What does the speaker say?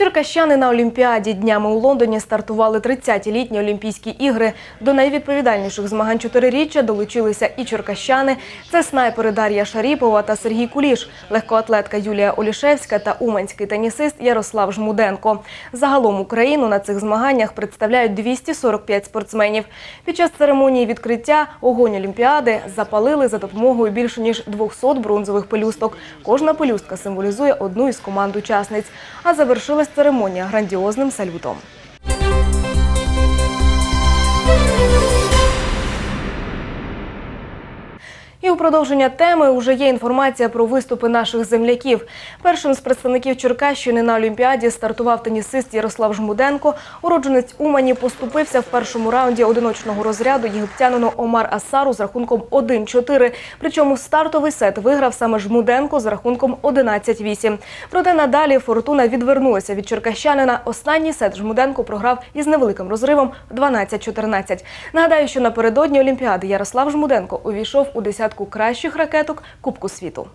Черкащани на Олімпіаді днями у Лондоні стартували 30-ті літні Олімпійські ігри. До найвідповідальніших змагань чотириріччя долучилися і черкащани. Це снайпери Дар'я Шаріпова та Сергій Куліш, легкоатлетка Юлія Олішевська та уманський тенісист Ярослав Жмуденко. Загалом Україну на цих змаганнях представляють 245 спортсменів. Під час церемонії відкриття огонь Олімпіади запалили за допомогою більше ніж 200 бронзових пелюсток. Кожна пелюстка символізує одну із команд учасниць. А завершилась церемонія грандіозним салютом. І у продовження теми вже є інформація про виступи наших земляків. Першим з представників Черкащини на Олімпіаді стартував тенісист Ярослав Жмуденко. Уродженець Умані поступився в першому раунді одиночного розряду єгиптянину Омар Асару з рахунком 1-4. Причому стартовий сет виграв саме Жмуденко з рахунком 11-8. Проте надалі фортуна відвернулася від черкащанина. Останній сет Жмуденко програв із невеликим розривом 12-14. Нагадаю, що напередодні Олімпіади Ярослав Жмуденко увійшов у десятку кращих ракеток Кубку світу.